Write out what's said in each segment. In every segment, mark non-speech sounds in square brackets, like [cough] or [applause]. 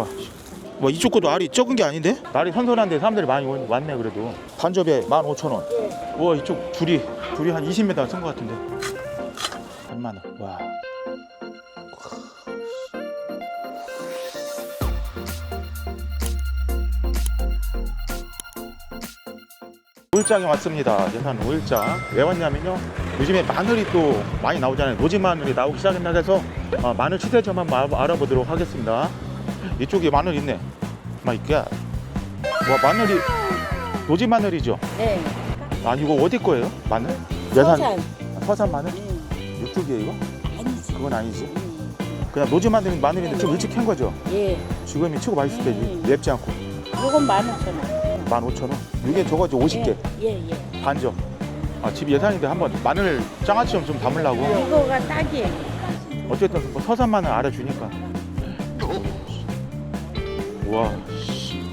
와, 와 이쪽 것도 알이 적은 게 아닌데? 날이 선선한데 사람들이 많이 온- 왔네 그래도. 반접에 15,000원. 와 이쪽 줄이 줄이 한 20m 쓴 것 같은데. 3만 원. 와. 오일장에 왔습니다. 예산 오일장. 왜 왔냐면요. 요즘에 마늘이 또 많이 나오잖아요. 노지 마늘이 나오기 시작했나 해서 어, 마늘 시세점 한번 알- 알아보도록 하겠습니다. 이쪽에 마늘 있네. 마이크. 와 마늘이 노지 마늘이죠. 네. 아니 이거 어디 거예요? 마늘? 예산 서산. 서산 마늘? 음, 이쪽이에요 이거? 아니지. 그건 아니지. 음, 그냥 노지 마늘 마늘인데 좀 일찍 캔 거죠. 예. 지금이 치고 맛있을 때지. 음. 맵지 않고. 요건 만 오천 원. 15,000원. 이게 저거죠 50개 예, 예. 반점. 아 집 예산인데 한번 마늘 장아찌 좀, 좀 담으려고. 예. 이거가 딱이에요. 어쨌든 뭐 서산 마늘 알아주니까. 와. 씨.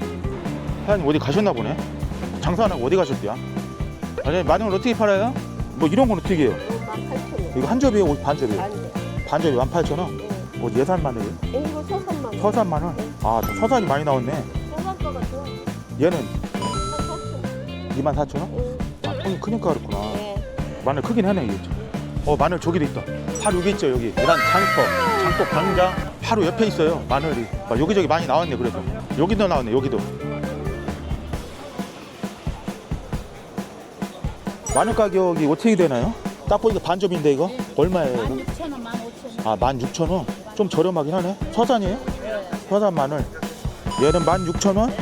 사장님 어디 가셨나 보네. 장사하는 어디 가셨대요? 아니 마늘 어떻게 팔아요? 뭐 이런 건 어떻게 해요? 만 팔천 원. 이거 한 접이에요? 반 접이에요? 안 돼. 반 접이 18,000원? 예. 뭐 예산 마늘이에요? 예, 이거 서산만 원. 서산 마늘? 아, 저 서산이 많이 나왔네. 서산 거가 좋아. 얘는 한 사천 24,000원? 원. 아, 통이 크니까 그렇구나. 예. 마늘 크긴 하네, 이게. 어, 마늘 저기도 있다. 바로 여기 있죠, 여기. 계란 장터, 장터 광장. 바로 옆에 있어요, 마늘이. 아, 여기저기 많이 나왔네, 그래도. 여기도 나왔네, 여기도. 마늘 가격이 어떻게 되나요? 딱 보니까 반점인데, 이거? 얼마예요? 이거? 만 육천 원, 만 오천 원. 아, 16,000원? 좀 저렴하긴 하네. 서산이에요? 예. 서산 마늘. 얘는 16,000원?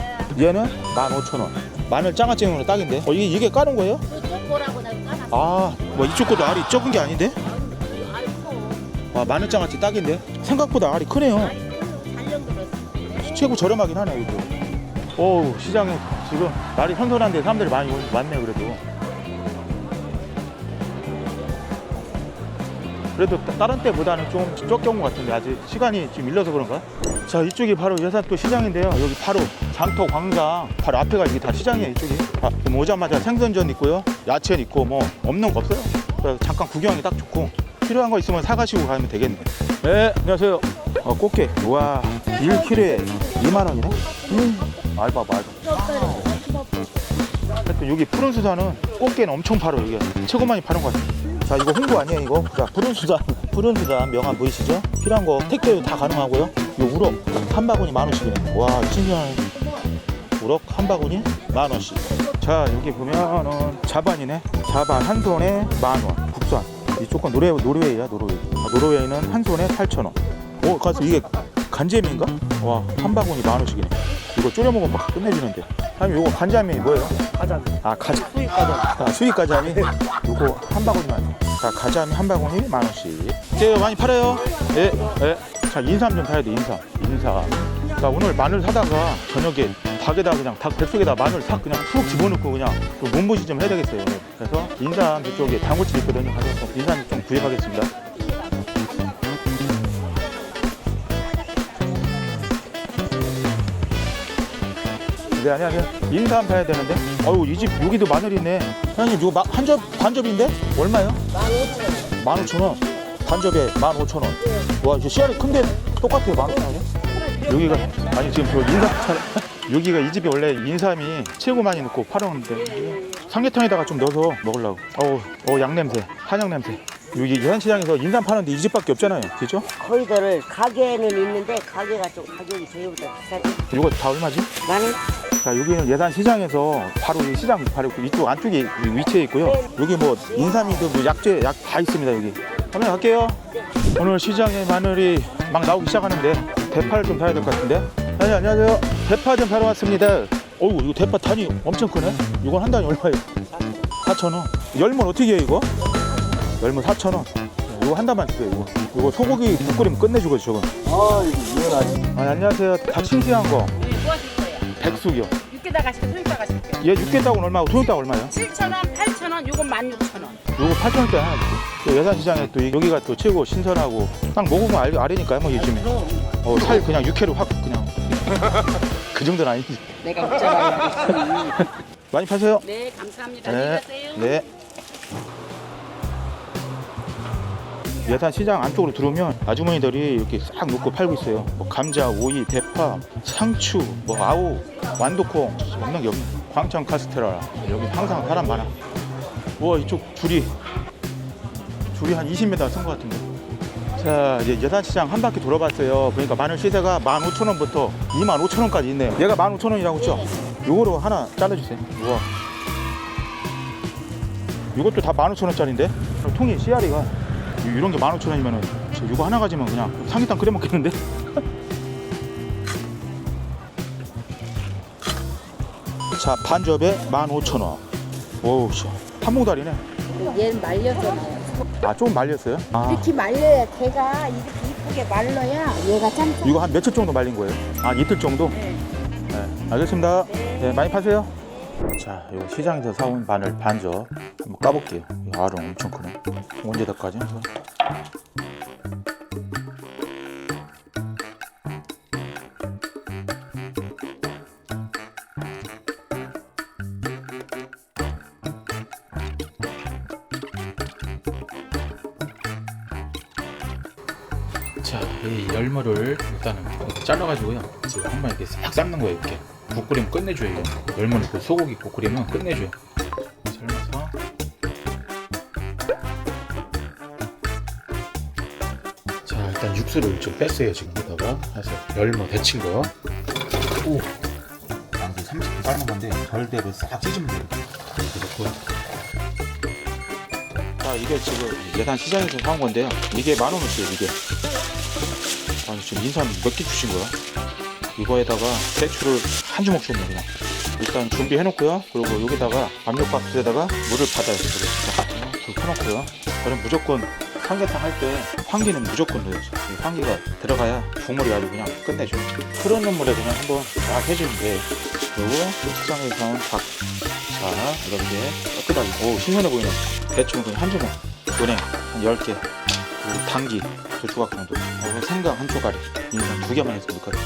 얘는 15,000원. 마늘 장아찌으로 딱인데. 어, 이게, 이게 까는 거예요? 그쪽 보라고 내가 까놨어. 아, 뭐 이쪽 것도 알이 적은 게 아닌데? 알고. 와, 마늘 장아찌 딱인데? 생각보다 알이 크네요. 최고 저렴하긴 하네, 이거. 어우, 시장에 지금 날이 선선한데 사람들이 많이 오- 왔네, 그래도. 그래도 따- 다른 때보다는 좀 적게 온 것 같은데 아직 시간이 지금 밀려서 그런가? 자 이쪽이 바로 예산 또 시장인데요 여기 바로 장터 광장 바로 앞에가 이게 다 시장이에요 이쪽이 아, 지금 오자마자 생선전 있고요 야채 있고 뭐 없는 거 없어요 잠깐 구경하기 딱 좋고 필요한 거 있으면 사가시고 가면 되겠네 네 안녕하세요. 어, 꽃게. 우와 1kg에 2만 원이네? 음. 알바 알바 하여튼 여기 푸른 수산은 꽃게는 엄청 팔아 여기 최고 많이 파는 것 같아요. 자 이거 홍보 아니에요 이거? 자 푸른 수산. 푸른 수산 명함 보이시죠? 필요한 거 택배도 다 가능하고요. 이 우럭 한 바구니 만 원씩이네. 와 신기한 우럭 한 바구니 만 원씩. 자 여기 보면은 자반이네. 자반 한 손에 만 원 이쪽 건 노르, 노르웨이야 노르웨이. 아, 노르웨이는 한 손에 8천 원오 가서 이게 간재미인가? 와 한 바구니 만 원씩이네. 이거 졸여 먹으면 막 끝내주는데. 아니 이거 간장이 뭐예요? 가자미. 아 가자. 수입 가자미. 아 수입 가자미. 요거 한 바구니만. 자 가자미 한 바구니 만 원씩. 이제 많이 팔아요? 예예자 인삼 좀 사야 돼 인삼. 인삼. 자 오늘 마늘 사다가 저녁에 닭에다 그냥 닭 뱃속에다 마늘 싹 그냥 푹 집어넣고 그냥 또 몸보시 좀 해야 되겠어요. 그래서 인삼 저쪽에 단골집 있거든요. 가서 인삼 좀 구입하겠습니다. 네 안녕하세요. 인삼 사야 되는데? 어우 이집 여기도 마늘 있네. 사장님 이거 한접 반접인데? 얼마요? 만 오천 원. 15,000원 반접에 15,000원. 와 이거 씨알이 큰데 똑같아요. 15,000원이 여기가 아니 지금 저 인삼 차- 여기가 이 집이 원래 인삼이 최고 많이 넣고 팔았는데 삼계탕에다가 좀 넣어서 먹으려고 어우 어 양냄새 한약 냄새 여기 예산시장에서 인삼 파는데 이 집밖에 없잖아요 그죠? 거의들을 가게는 있는데 가게가 좀 가격이 저희보다 비싸지. 이거 다 얼마지? 나는 자 여기는 예산 시장에서 바로 이 시장 바로 이쪽 안쪽에 위치해 있고요. 여기 뭐 인삼이도 뭐 약재 약 다 있습니다 여기. 한번 갈게요. 오늘 시장에 마늘이 막 나오기 시작하는데 대파를 좀 사야 될 것 같은데. 아니 안녕하세요. 대파 좀 사러 왔습니다. 어이구 이거 대파 단이 엄청 크네. 이건 한 단이 얼마예요? 4천 원. 열무 어떻게 해요 이거? 열무 4천 원. 이거 한 단만 주세요 이거. 이거 소고기 국 끓이면 끝내주고 저거. 아 이거 유연하지 아니 안녕하세요. 다 싱싱한 거. 네, 뭐 하실 거예요? 백숙이요. 육개다 가실게요, 소육다 가실게요. 얘 육개닭은 얼마고 소육닭 얼마요? 7,000원, 8,000원, 요건 16,000원. 요거 8천원짜리 하나 주세요. 또 예산시장에 또 이- 여기가 또 최고 신선하고 딱 먹으면 알, 알으니까요 뭐 요즘에 어, 살 그냥 육회로 확 [laughs] 그 정도는 아니지 내가 웃잖아요. [laughs] 많이 파세요 네, 감사합니다. 네, 안녕히 가세요. 네. 예산 시장 안쪽으로 들어오면 아주머니들이 이렇게 싹 놓고 팔고 있어요. 뭐 감자, 오이, 대파, 상추, 뭐 아우, 완두콩 없는 게 없네. 광천 카스테라 여기 항상 사람 많아. 와 이쪽 줄이 줄이 한 20m 쓴 것 같은데. 자 이제 예산시장 한 바퀴 돌아봤어요. 그러니까 마늘 시세가 15,000원부터 25,000원까지 있네요. 얘가 15,000원이라고 했죠? 요거로 하나 잘라주세요. 우와. 이것도 다 15,000원짜리인데 통이 씨알이가 이런 게 15,000원이면은 이거 하나 가지면 그냥 삼계탕 끓여 먹겠는데? [laughs] 자 반접에 15,000원 오우 씨 한봉다리네 얘는 말려잖 아 조금 말렸어요? 아 이렇게 말려야 걔가 이렇게 이쁘게 말라야 얘가 짬짬. 이거 한 며칠 정도 말린 거예요? 아 이틀 정도? 네 알겠습니다 네 많이 파세요 자 이거 시장에서 사온 마늘 반접 한번 까볼게요 이 알은 엄청 크네 언제 닭까지? 이 열무를 일단은 잘라가지고요. 지금 한번 이렇게 싹 삶는 거예요, 이렇게. 국 끓이면 끝내줘요, 이거. 열무는 그 소고기 국 끓이면 끝내줘요. 삶아서. 자, 일단 육수를 좀 뺐어요, 지금 여기다가. 해서 열무 데친 거. 오! 아, 이제 30분 삶은 건데, 절대로 싹 찢으면 돼요. 이렇게 넣고. 자, 이게 지금 예산 시장에서 사온 건데요. 이게 만 원어치예요, 이게. 아니 지금 인삼 몇 개 주신 거야? 이거에다가 배추를 한 주먹 줬네 그냥 일단 준비해 놓고요. 그리고 여기다가 압력밥솥에다가 물을 받아야 되거든요 불 켜놓고요. 저는 무조건 삼계탕 할때 황기는 무조건 넣어야지 이 황기가 들어가야 국물이 아주 그냥 끝내줘 흐르는 물에 그냥 한번 딱 해주면 돼 그리고 시장에서 사온 닭 자, 이렇게 깨끗하게 오 신선해 보이네. 배추는 그냥 한 주먹. 은행 한 10개 그리고 당기 두 조각 정도. 그리고 생강 한 쪼가리 인삼 두 개만 해서 넣거든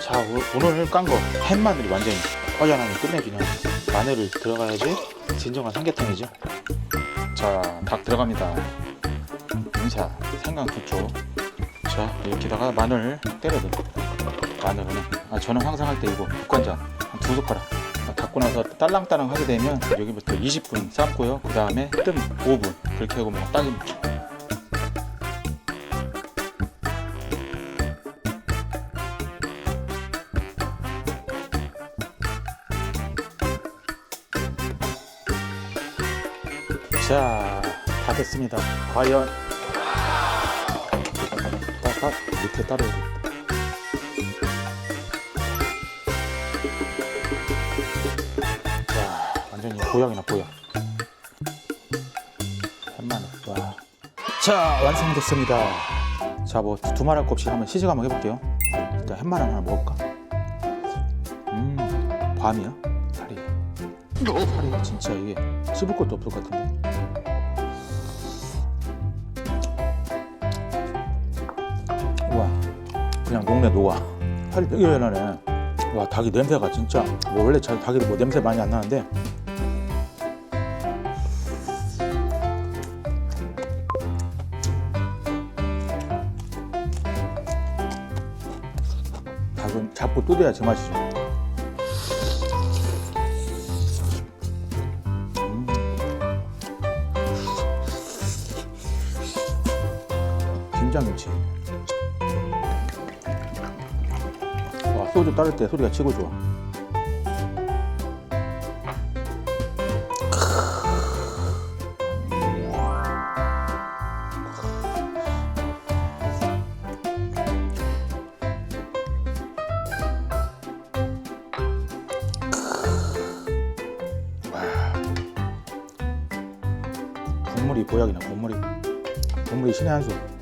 자 오- 오늘 깐 거 햇마늘이 완전히 허전하게 끝내주냐 마늘을 들어가야지 진정한 삼계탕이죠. 자닭 들어갑니다. 인사 생강 두쪽자 이렇게다가 마늘 때려도 마늘은 아 저는 항상 할 때 이거 국간장 한 두 숟가락. 아, 닫고 나서 딸랑딸랑 하게 되면 여기부터 20분 삶고요. 그 다음에 뜸 5분. 그렇게 하고 뭐 딱입니다 자, 다 됐습니다. 과연 딱, 딱 밑에 따로 자, 완전히 보약이나 보약. 한마늘. 와. 자, 완성됐습니다. 자, 뭐 두말할 것 없이 한번 시식 한번 해볼게요. 일단 햇마늘 하나 먹을까? 음, 밤이야? 살이. 살이 진짜 이게 씹을 것도 없을 것 같은데. 녹네 녹아 살이 되게 연하네 와 닭이 냄새가 진짜. 뭐 원래 잘 닭이 뭐 냄새 많이 안 나는데. 닭은 잡고 뜯어야 제맛이죠 음. 김장김치 와 소주 따를 때 소리가 치고 좋아. 국물이 보약이나 국물이. 국물이 신의 한 수